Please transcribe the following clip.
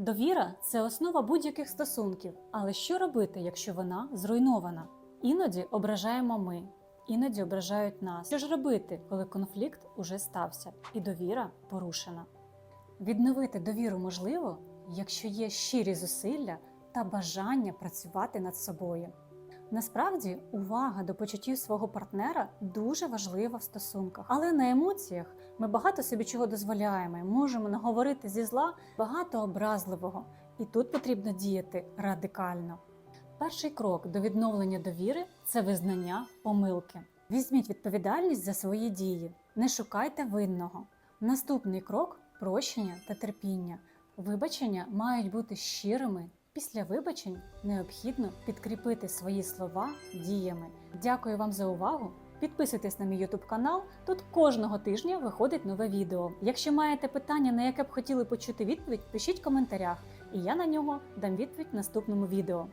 Довіра це основа будь-яких стосунків. Але що робити, якщо вона зруйнована? Іноді ображаємо ми, іноді ображають нас. Що ж робити, коли конфлікт уже стався і довіра порушена? Відновити довіру можливо, якщо є щирі зусилля та бажання працювати над собою. Насправді, увага до почуттів свого партнера дуже важлива в стосунках, але на емоціях ми багато собі чого дозволяємо, можемо наговорити зі зла багато образливого, і тут потрібно діяти радикально. Перший крок до відновлення довіри це визнання помилки. Візьміть відповідальність за свої дії, не шукайте винного. Наступний крок прощення та терпіння. Вибачення мають бути щирими. Після вибачень необхідно підкріпити свої слова діями. Дякую вам за увагу. Підписуйтесь на мій YouTube канал. Тут кожного тижня виходить нове відео. Якщо маєте питання, на яке б хотіли почути відповідь, пишіть в коментарях, і я на нього дам відповідь в наступному відео.